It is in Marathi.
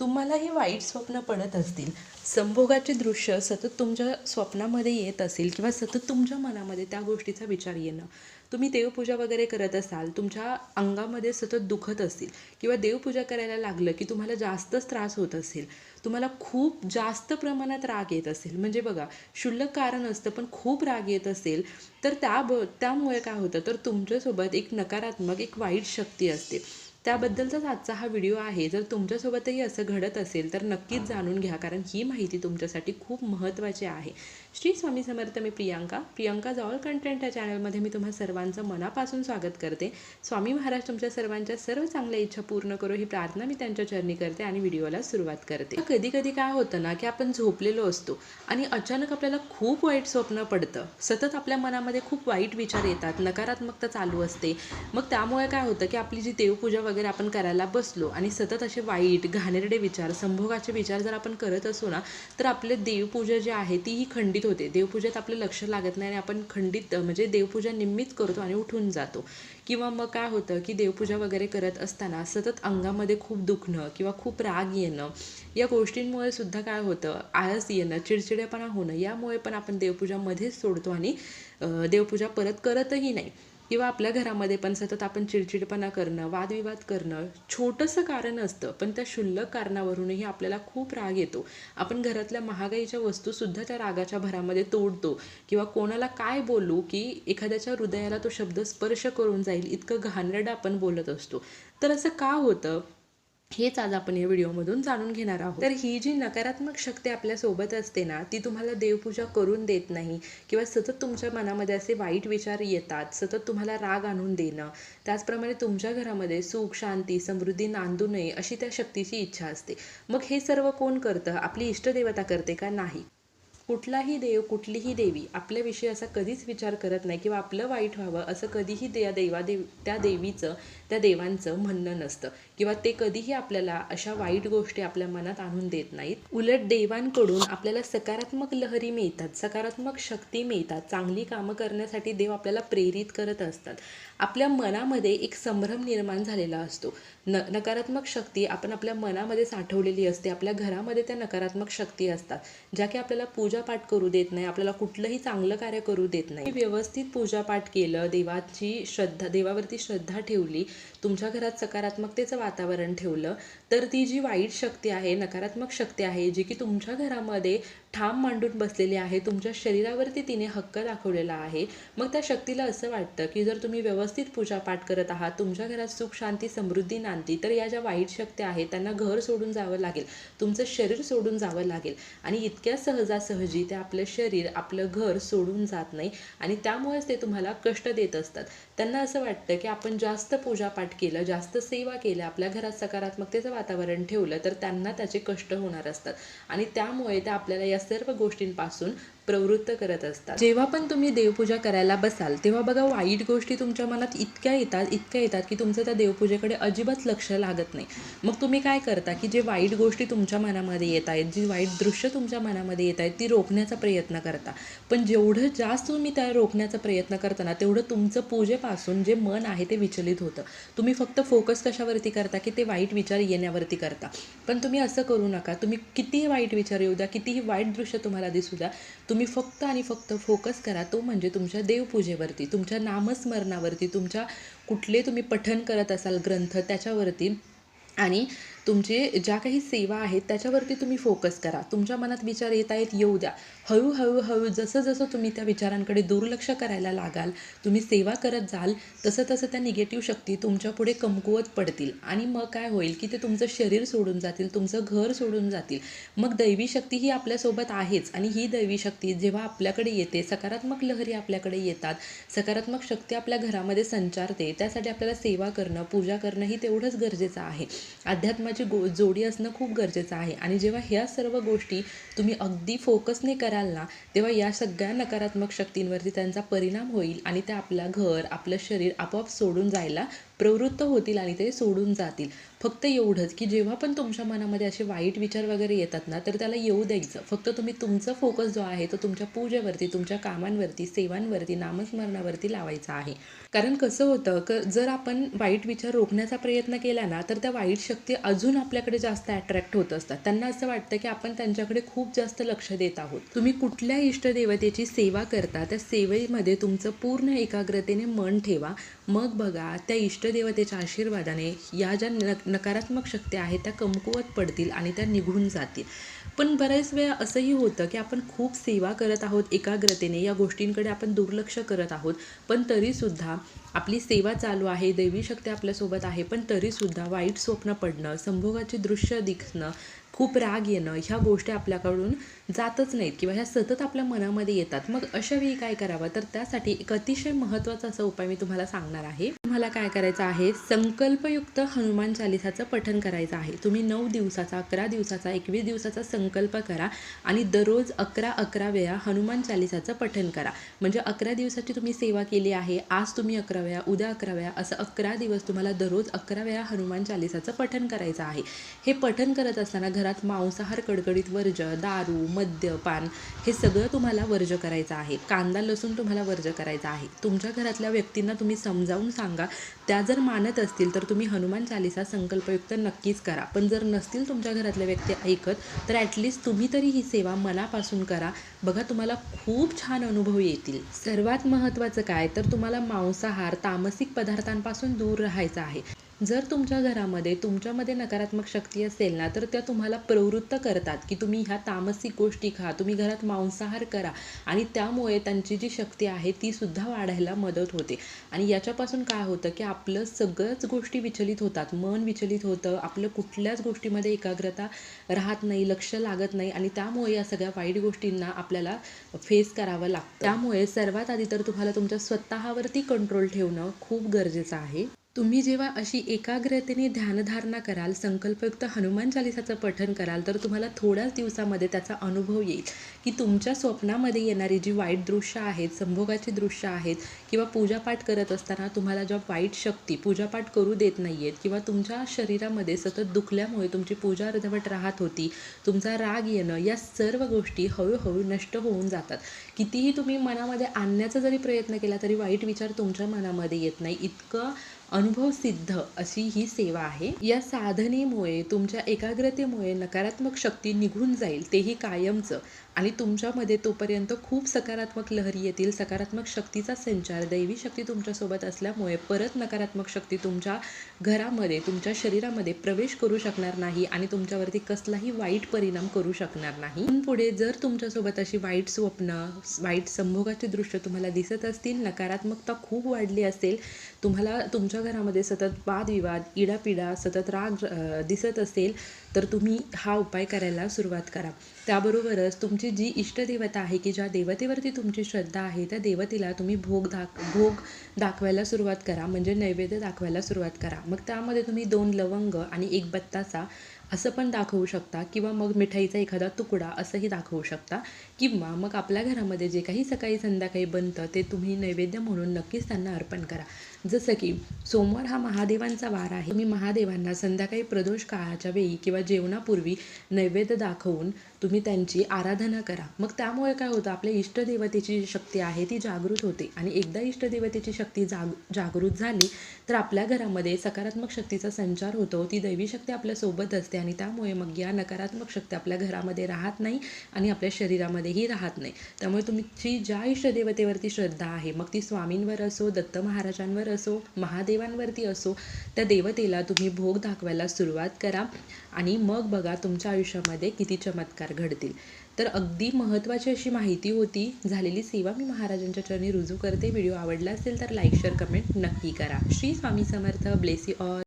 तुम्हालाही वाईट स्वप्न पडत असतील संभोगाचे दृश्य सतत तुमच्या स्वप्नामध्ये येत असेल किंवा सतत तुमच्या मनामध्ये त्या गोष्टीचा विचार येणं. तुम्ही देवपूजा वगैरे करत असाल तुमच्या अंगामध्ये सतत दुखत असतील किंवा देवपूजा करायला लागलं की तुम्हाला जास्तच त्रास होत असेल तुम्हाला खूप जास्त प्रमाणात राग येत असेल. म्हणजे बघा क्षुल्लक कारण असतं पण खूप राग येत असेल तर त्या ब त्यामुळे काय होतं? तर तुमच्यासोबत एक नकारात्मक एक वाईट शक्ती असते. त्याबद्दलचाच आजचा हा व्हिडिओ आहे. जर तुमच्यासोबतही असं घडत असेल तर नक्कीच जाणून घ्या कारण ही माहिती तुमच्यासाठी खूप महत्त्वाची आहे. श्री स्वामी समर्थ मी प्रियांका प्रियांका जॉल कंटेंट या चॅनलमध्ये मी तुम्हा सर्वांचं मनापासून स्वागत करते. स्वामी महाराज तुमच्या सर्वांच्या सर्व चांगल्या इच्छा पूर्ण करो ही प्रार्थना मी त्यांच्या चरणी करते आणि व्हिडिओला सुरुवात करते. कधी कधी काय होतं ना की आपण झोपलेलो असतो आणि अचानक आपल्याला खूप वाईट स्वप्न पडतं. सतत आपल्या मनामध्ये खूप वाईट विचार येतात नकारात्मकता चालू असते. मग त्यामुळे काय होतं की आपली जी देवपूजा वगैरे आपण करायला बसलो आणि सतत असे वाईट घाणेरडे विचार संभोगाचे विचार जर आपण करत असू ना तर आपले देवपूजा जी आहे तीही खंडित होते. देवपूजेत आपलं लक्ष लागत नाही आणि आपण खंडित म्हणजे देवपूजा निम्मीत करतो आणि उठून जातो. किंवा मग काय होतं की देवपूजा वगैरे करत असताना सतत अंगामध्ये खूप दुखणं किंवा खूप राग येणं या गोष्टींमुळे सुद्धा काय होतं? आळस येणं चिडचिडेपणा होणं यामुळे पण आपण देवपूजामध्येच सोडतो आणि देवपूजा परत करतही नाही. किंवा आपल्या घरामध्ये पण सतत आपण चिडचिडपणा करणं वादविवाद करणं छोटंसं कारण असतं पण त्या क्षुल्लक कारणावरूनही आपल्याला खूप राग येतो. आपण घरातल्या महागाईच्या वस्तूसुद्धा त्या रागाच्या भरामध्ये तोडतो किंवा कोणाला काय बोलू की एखाद्याच्या हृदयाला तो शब्द स्पर्श करून जाईल इतकं घाणेरडं आपण बोलत असतो. तर असं का होतं? हेच आज आपण या व्हिडिओमधून जाणून घेणार आहोत. तर ही जी नकारात्मक शक्ती आपल्यासोबत असते ना ती तुम्हाला देवपूजा करून देत नाही किंवा सतत तुमच्या मनामध्ये असे वाईट विचार येतात सतत तुम्हाला राग आणून देणं त्याचप्रमाणे तुमच्या घरामध्ये सुख शांती समृद्धी नांदू नये अशी त्या शक्तीची इच्छा असते. मग हे सर्व कोण करतं? आपली इष्टदेवता करते का नाही? कुठलाही देव कुठलीही देवी आपल्याविषयी असा कधीच विचार करत नाही किंवा आपलं वाईट व्हावं असं कधीही त्या देवादेव त्या देवीचं त्या देवांचं म्हणणं नसतं. किंवा ते कधीही आपल्याला अशा वाईट गोष्टी आपल्या मनात आणून देत नाहीत. उलट देवांकडून आपल्याला सकारात्मक लहरी मिळतात सकारात्मक शक्ती मिळतात चांगली कामं करण्यासाठी देव आपल्याला प्रेरित करत असतात. आपल्या मनामध्ये एक संभ्रम निर्माण झालेला असतो. न नकारात्मक शक्ती आपण आपल्या मनामध्ये साठवलेली असते. आपल्या घरामध्ये त्या नकारात्मक शक्ती असतात ज्या की आपल्याला पूजापाठ करू देत नाही आपल्याला कुठलंही चांगलं कार्य करू देत नाही. व्यवस्थित पूजापाठ केलं देवाची श्रद्धा देवावरती श्रद्धा ठेवली तुमच्या घरात सकारात्मकतेचं वातावरण ठेवलं तर ती जी वाईट शक्ती आहे नकारात्मक शक्ती आहे जी की तुमच्या घरामध्ये ठाम मांडून बसलेली आहे. तुमच्या शरीरावरती तिने हक्क दाखवलेला आहे. मग त्या शक्तीला असं वाटतं की जर तुम्ही व्यवस्थित पूजापाठ करत आहात तुमच्या घरात सुख शांती समृद्धी नांदती तर या ज्या वाईट शक्ती आहेत त्यांना घर सोडून जावं लागेल. तुमचं शरीर सोडून जावं लागेल. आणि इतक्या सहजासहजी ते आपलं शरीर आपलं घर सोडून जात नाही. आणि त्यामुळेच ते तुम्हाला कष्ट देत असतात. त्यांना असं वाटतं की आपण जास्त पूजापाठ केलं जास्त सेवा केल्या आपल्या घरात सकारात्मकतेचं वातावरण ठेवलं तर त्यांना त्याचे कष्ट होणार असतात. आणि त्यामुळे ते आपल्याला या सर्व गोष्टींपासून प्रवृत्त करत असतात. जेव्हा पण तुम्ही देवपूजा करायला बसाल तेव्हा बघा वाईट गोष्टी तुमच्या मनात इतक्या येतात इतक्या येतात की तुमचं त्या देवपूजेकडे अजिबात लक्ष लागत नाही. मग तुम्ही काय करता की जे वाईट गोष्टी तुमच्या मनामध्ये येत आहेत जी वाईट दृश्य तुमच्या मनामध्ये येत आहेत ती रोखण्याचा प्रयत्न करता. पण जेवढं जास्त तुम्ही त्या रोखण्याचा प्रयत्न करताना तेवढं तुमचं पूजेपासून जे मन आहे ते विचलित होतं. तुम्ही फक्त फोकस कशावरती करता की ते वाईट विचार येण्यावरती करता. पण तुम्ही असं करू नका. तुम्ही कितीही वाईट विचार येऊ द्या कितीही वाईट दृश्य तुम्हाला दिसू द्या तुम्ही फक्त आणि फक्त फोकस करा. तो म्हणजे तुमच्या देवपूजेवरती तुमच्या नामस्मरणावरती तुमच्या कुठले तुम्ही पठण करत असाल ग्रंथ त्याच्यावरती. आणि तुमचे ज्या काही सेवा आहेत त्याच्यावरती तुम्ही फोकस करा. तुमच्या मनात विचार येत आहेत येऊ द्या. हळूहळू हळू जसं जसं तुम्ही त्या विचारांकडे दुर्लक्ष करायला लागाल तुम्ही सेवा करत जाल तसं तसं त्या निगेटिव्ह शक्ती तुमच्यापुढे कमकुवत पडतील. आणि मग काय होईल की ते तुमचं शरीर सोडून जातील तुमचं घर सोडून जातील. मग दैवी शक्ती ही आपल्यासोबत आहेच. आणि ही दैवी शक्ती जेव्हा आपल्याकडे येते सकारात्मक लहरी आपल्याकडे येतात. सकारात्मक शक्ती आपल्या घरामध्ये संचारते. त्यासाठी आपल्याला सेवा करणं पूजा करणं ही तेवढंच गरजेचं आहे. अध्यात्माची गो जोडी असणं खूप गरजेचं आहे. आणि जेव्हा ह्या सर्व गोष्टी तुम्ही अगदी फोकसने कराल ना तेव्हा या सगळ्या नकारात्मक शक्तींवरती त्यांचा परिणाम होईल आणि ते आपलं घर आपलं शरीर आपोआप सोडून जायला प्रवृत्त होतील आणि ते सोडून जातील. फक्त एवढंच की जेव्हा पण तुमच्या मनामध्ये असे वाईट विचार वगैरे येतात ना तर त्याला येऊ द्यायचं फक्त तुम्ही तुमचा फोकस जो आहे तो तुमच्या पूजेवरती तुमच्या कामांवरती सेवांवरती नामस्मरणावरती लावायचा आहे. कारण कसं होतं क जर आपण वाईट विचार रोखण्याचा प्रयत्न केला ना तर त्या वाईट शक्ती अजून आपल्याकडे जास्त अट्रॅक्ट होत असतात. त्यांना असं वाटतं की आपण त्यांच्याकडे खूप जास्त लक्ष देत आहोत. तुम्ही कुठल्या इष्टदेवतेची सेवा करता त्या सेवेमध्ये तुमचं पूर्ण एकाग्रतेने मन ठेवा. मग बघा त्या इष्ट इष्टदेवतेच्या आशीर्वादाने या ज्या न नकारात्मक शक्ती आहेत त्या कमकुवत पडतील आणि त्या निघून जातील. पण बऱ्याच वेळा असंही होतं की आपण खूप सेवा करत आहोत एकाग्रतेने या गोष्टींकडे आपण दुर्लक्ष करत आहोत पण तरीसुद्धा आपली सेवा चालू आहे दैवी शक्ती आपल्यासोबत आहे पण तरीसुद्धा वाईट स्वप्न पडणं संभोगाची दृश्य दिसणं खूप राग येणं ह्या गोष्टी आपल्याकडून जातच नाहीत किंवा ह्या सतत आपल्या मनामध्ये येतात. मग अशा वेळी काय करावं? तर त्यासाठी एक अतिशय महत्त्वाचा असा उपाय मी तुम्हाला सांगणार आहे. तुम्हाला काय करायचं आहे? संकल्पयुक्त हनुमान चालिसाचं पठण करायचं आहे. तुम्ही नऊ दिवसाचा अकरा दिवसाचा एकवीस दिवसाचा संकल्प करा आणि दररोज अकरा अकरा वेळा हनुमान चालिसाचं पठण करा. म्हणजे अकरा दिवसाची तुम्ही सेवा केली आहे आज तुम्ही अकरा वेळा उद्या अकरा वेळा असं अकरा दिवस तुम्हाला दररोज अकरा वेळा हनुमान चालिसाचं पठण करायचं आहे. हे पठण करत असताना घरात मांसाहार कडकडीत वर्ज दारू मद्यपान हे सगळं तुम्हाला वर्ज करायचं आहे. कांदा लसूण तुम्हाला वर्ज करायचा आहे. तुमच्या घरातल्या व्यक्तींना तुम्ही समजावून सांगा. त्या जर मानत असतील तर तुम्ही हनुमान चालिसा संकल्पयुक्त नक्कीच करा. पण जर नसतील तुमच्या घरातल्या व्यक्ती ऐकत तर ॲटलिस्ट तुम्ही तरी ही सेवा मनापासून करा. बघा तुम्हाला खूप छान अनुभव येतील. सर्वात महत्त्वाचं काय? तर तुम्हाला मांसाहार तामसिक पदार्थांपासून दूर राहायचं आहे. जर तुमच्या घरामध्ये तुमच्यामध्ये नकारात्मक शक्ती असेल ना तर त्या तुम्हाला प्रवृत्त करतात की तुम्ही ह्या तामसिक गोष्टी खा तुम्ही घरात मांसाहार करा आणि त्यामुळे त्यांची जी शक्ती आहे ती सुद्धा वाढायला मदत होते. आणि याच्यापासून काय होतं की आपलं सगळंच गोष्टी विचलित होतात. मन विचलित होतं आपलं कुठल्याच गोष्टीमध्ये एकाग्रता राहत नाही लक्ष लागत नाही आणि त्यामुळे या सगळ्या वाईट गोष्टींना आपल्याला फेस करावं लागतं. त्यामुळे सर्वात आधी तर तुम्हाला तुमच्या स्वतःवरती कंट्रोल ठेवणं खूप गरजेचं आहे. तुम्ही जेव्हा अशी एकाग्रतेने ध्यानधारणा कराल संकल्पयुक्त हनुमान चालिसाचं पठन कराल तर तुम्हाला थोड्याच दिवसामध्ये त्याचा अनुभव येईल की तुमच्या स्वप्नामध्ये येणारी जी वाईट दृश्य आहेत संभोगाची दृश्य आहेत किंवा पूजापाठ करत असताना तुम्हाला ज्या वाईट शक्ती पूजापाठ करू देत नाही आहेत किंवा तुमच्या शरीरामध्ये सतत दुखल्यामुळे तुमची पूजा अर्धवट राहत होती तुमचा राग येणं या सर्व गोष्टी हळूहळू नष्ट होऊन जातात. कितीही तुम्ही मनामध्ये आणण्याचा जरी प्रयत्न केला तरी वाईट विचार तुमच्या मनामध्ये येत नाही. इतकं अनुभव सिद्ध अशी ही सेवा आहे. या साधनेमुळे तुमच्या एकाग्रतेमुळे नकारात्मक शक्ती निघून जाईल तेही कायमचं. आणि तुमच्यामध्ये तोपर्यंत खूप सकारात्मक लहरी येतील सकारात्मक शक्तीचा संचार दैवी शक्ती तुमच्यासोबत असल्यामुळे परत नकारात्मक शक्ती तुमच्या घरामध्ये तुमच्या शरीरामध्ये प्रवेश करू शकणार नाही आणि तुमच्यावरती कसलाही वाईट परिणाम करू शकणार नाही. पुढे जर तुमच्यासोबत अशी वाईट स्वप्न वाईट संभोगाचे दृश्य तुम्हाला दिसत असतील नकारात्मकता खूप वाढली असेल तुम्हाला तुमच्या घरामध्ये सतत वादविवाद इडापिडा सतत राग दिसत असेल तर तुम्ही हा उपाय करायला सुरुवात करा. त्याबरोबरच तुमची जी इष्टदेवता आहे की ज्या देवतेवरती तुमची श्रद्धा आहे त्या देवतेला तुम्ही भोग दाख भोग दाखवायला सुरुवात करा. म्हणजे नैवेद्य दाखवायला सुरुवात करा. मग त्यामध्ये तुम्ही दोन लवंग आणि एक बत्तासा असं पण दाखवू शकता किंवा मग मिठाईचा एखादा तुकडा असंही दाखवू शकता. किंवा मग आपल्या घरामध्ये जे काही सकाळी संध्याकाळी बनतं ते तुम्ही नैवेद्य म्हणून नक्कीच त्यांना अर्पण करा. जसं की सोमवार हा महादेवांचा वार आहे. तुम्ही महादेवांना संध्याकाळी प्रदोष काळाच्या वेळी किंवा जेवणापूर्वी नैवेद्य दाखवून तुम्ही त्यांची आराधना करा. मग त्यामुळे काय होतं आपल्या इष्टदेवतेची जी शक्ती आहे ती जागृत होते आणि एकदा इष्टदेवतेची शक्ती जाग जागृत झाली तर आपल्या घरामध्ये सकारात्मक शक्तीचा संचार होतो. ती दैवी शक्ती आपल्यासोबत असते आणि त्यामुळे मग या नकारात्मक शक्ती आपल्या घरामध्ये राहत नाही आणि आपल्या शरीरामध्येही राहत नाही. त्यामुळे तुमची ज्या इष्टदेवतेवरती श्रद्धा आहे मग ती स्वामींवर असो दत्त महाराजांवर असो महादेवांवरती असो त्या देवतेला तुम्ही भोग दाखवायला सुरुवात करा आणि मग बघा तुमच्या आयुष्यामध्ये किती चमत्कार घडतील. तर अगदी महत्त्वाची अशी माहिती होती झालेली सेवा मी महाराजांच्या चरणी रुजू करते. व्हिडिओ आवडला असेल तर लाईक शेअर कमेंट नक्की करा. श्री स्वामी समर्थ. Bless all.